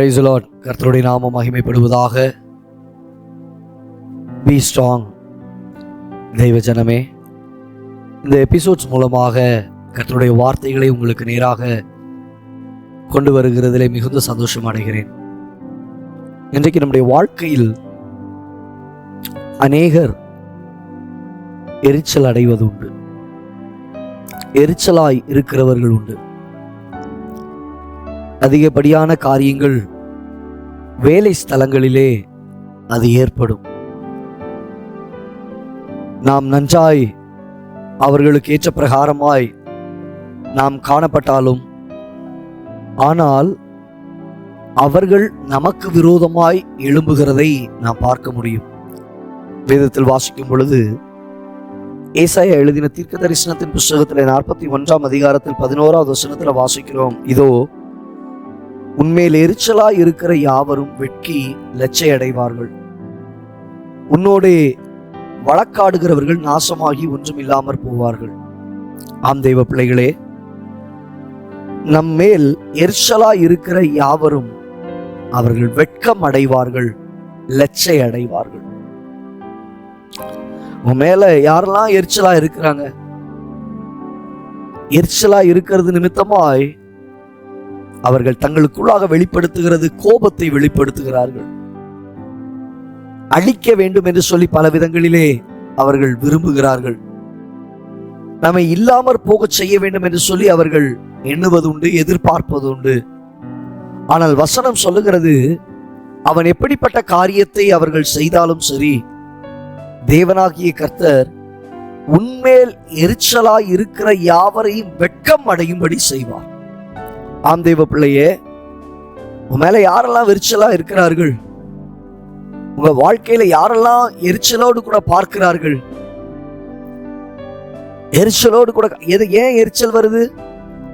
Price கர்த்தருடைய நாமம் மகிமைப்படுவதாக. பி ஸ்ட்ராங் தெய்வ ஜனமே இந்த எபிசோட்ஸ் மூலமாக கர்த்தருடைய வார்த்தைகளை உங்களுக்கு நேராக கொண்டு வருகிறதிலே மிகுந்த சந்தோஷம் அடைகிறேன். இன்றைக்கு நம்முடைய வாழ்க்கையில் அநேகர் எரிச்சல் அடைவது உண்டு எரிச்சலாய் இருக்கிறவர்கள் உண்டு. அதிகப்படியான காரியங்கள் வேலை ஸ்தலங்களிலே அது ஏற்படும். நாம் நன்றாய் அவர்களுக்கு ஏற்ற பிரகாரமாய் நாம் காணப்பட்டாலும் ஆனால் அவர்கள் நமக்கு விரோதமாய் எழும்புகிறதை நாம் பார்க்க முடியும். வேதத்தில் வாசிக்கும் பொழுது ஏசாயா எழுதின தீர்க்க தரிசனத்தின் புஸ்தகத்தில் நாற்பத்தி ஒன்றாம் அதிகாரத்தில் பதினோராவது வசனத்தில் வாசிக்கிறோம். இதோ உன்மேல் எரிச்சலாய் இருக்கிற யாவரும் வெட்கி லட்சை அடைவார்கள் உன்னோடே வழக்காடுகிறவர்கள் நாசமாகி ஒன்றும் இல்லாமற் போவார்கள். ஆம் தெய்வ பிள்ளைகளே நம்மேல் எரிச்சலாய் இருக்கிற யாவரும் அவர்கள் வெட்கம் அடைவார்கள் லட்சை அடைவார்கள் உன் மேல யாரெல்லாம் எரிச்சலா இருக்கிறாங்க? எரிச்சலா இருக்கிறது நிமித்தமாய் அவர்கள் தங்களுக்குள்ளாக வெளிப்படுத்துகிறது கோபத்தை வெளிப்படுத்துகிறார்கள். அழிக்க வேண்டும் என்று சொல்லி பல விதங்களிலே அவர்கள் விரும்புகிறார்கள். நம்மை இல்லாமற் போகச் செய்ய வேண்டும் என்று சொல்லி அவர்கள் எண்ணுவது உண்டு எதிர்பார்ப்பது உண்டு ஆனால் வசனம் சொல்லுகிறது அவன் எப்படிப்பட்ட காரியத்தை அவர்கள் செய்தாலும் சரி தேவனாகிய கர்த்தர் உன்மேல் எரிச்சலாய் இருக்கிற யாவரையும் வெட்கம் அடையும்படி செய்வார். ஆம் தெய்வ பிள்ளையே உன் மேல யாரெல்லாம் எரிச்சலா இருக்கிறார்கள்? உங்க வாழ்க்கையில யாரெல்லாம் எரிச்சலோடு கூட பார்க்கிறார்கள்? எரிச்சலோடு கூட எது ஏன் எரிச்சல் வருது?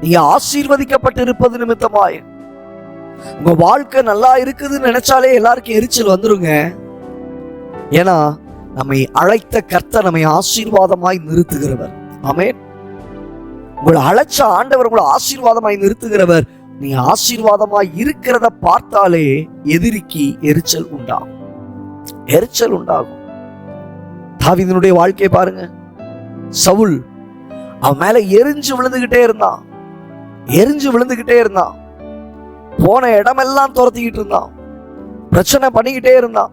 நீங்க ஆசீர்வதிக்கப்பட்டு இருப்பது நிமித்தமாய். உங்க வாழ்க்கை நல்லா இருக்குதுன்னு நினைச்சாலே எல்லாருக்கும் எரிச்சல் வந்துருங்க. ஏன்னா நம்மை அழைத்த கர்த்த நம்மை ஆசீர்வாதமாய் நிறுத்துகிறவர். ஆமேன். உங்களை அழைச்ச ஆண்டவர் உங்களை ஆசீர்வாதமாய் நிறுத்துகிறவர். நீ ஆசீர்வாதமாய் இருக்கிறத பார்த்தாலே எதிரிக்கு எரிச்சல் உண்டாகும். எரிச்சல் உண்டாகும். தாவிதனுடைய வாழ்க்கையை பாருங்க. சவுல் அவன் மேல எரிஞ்சு விழுந்துகிட்டே இருந்தான். எரிஞ்சு விழுந்துகிட்டே இருந்தான். போன இடமெல்லாம் துரத்திக்கிட்டு இருந்தான். பிரச்சனை பண்ணிக்கிட்டே இருந்தான்.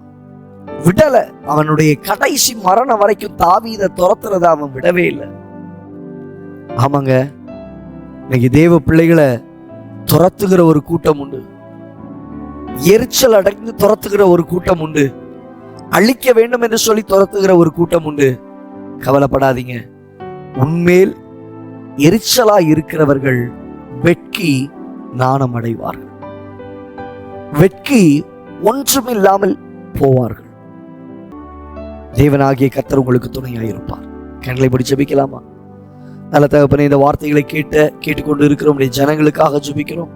விடல. அவனுடைய கடைசி மரணம் வரைக்கும் தாவீதை துரத்துறத அவன் விடவே இல்லை. ஆமாங்க. இன்னைக்கு தேவ பிள்ளைகளை துரத்துகிற ஒரு கூட்டம் உண்டு. எரிச்சல் அடைந்து துரத்துகிற ஒரு கூட்டம் உண்டு. அழிக்க வேண்டும் என்று சொல்லி துரத்துகிற ஒரு கூட்டம் உண்டு. கவலைப்படாதீங்க. உண்மேல் எரிச்சலா இருக்கிறவர்கள் வெட்கி நாணம் அடைவார்கள். வெட்கி ஒன்றுமில்லாமல் போவார்கள். தேவனாகிய கத்தர் உங்களுக்கு துணையாயிருப்பார். கண்களை பிடி ஜெபிக்கலாமா? நல்ல தகப்பனே இந்த வார்த்தைகளை கேட்ட கேட்டுக்கொண்டு இருக்கிறோம் ஜனங்களுக்காக ஜுபிக்கிறோம்.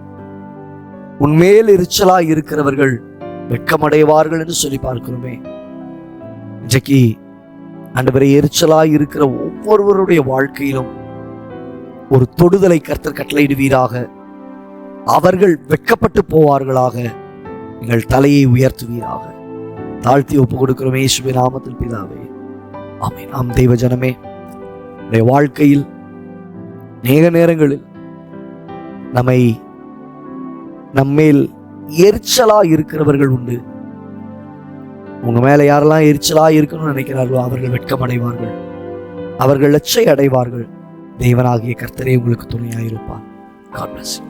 உண்மையில் எரிச்சலா இருக்கிறவர்கள் வெட்கமடைவார்கள் என்று சொல்லி பார்க்கிறோமே. இன்றைக்கு அன்றுவரை எரிச்சலாய் இருக்கிற ஒவ்வொருவருடைய வாழ்க்கையிலும் ஒரு தொடுதலை கர்த்தர் கட்டளையிடுவீராக. அவர்கள் வெட்கப்பட்டு போவார்களாக. நீங்கள் தலையை உயர்த்துவீராக. தாழ்த்தி ஒப்பு கொடுக்கிறோம் இயேசுவின் நாமத்தில் பிதாவே. ஆமே நாம் தெய்வ ஜனமே உடைய வாழ்க்கையில் அநேக நேரங்களில் நம்மை நம்மேல் எரிச்சலா இருக்கிறவர்கள் உண்டு. உங்க மேல யாரெல்லாம் எரிச்சலா இருக்கணும்னு நினைக்கிறார்களோ அவர்கள் வெட்கம் அடைவார்கள் அவர்கள் லட்சை அடைவார்கள். தேவனாகிய கர்த்தரே உங்களுக்கு துணையாயிருப்பார். God bless you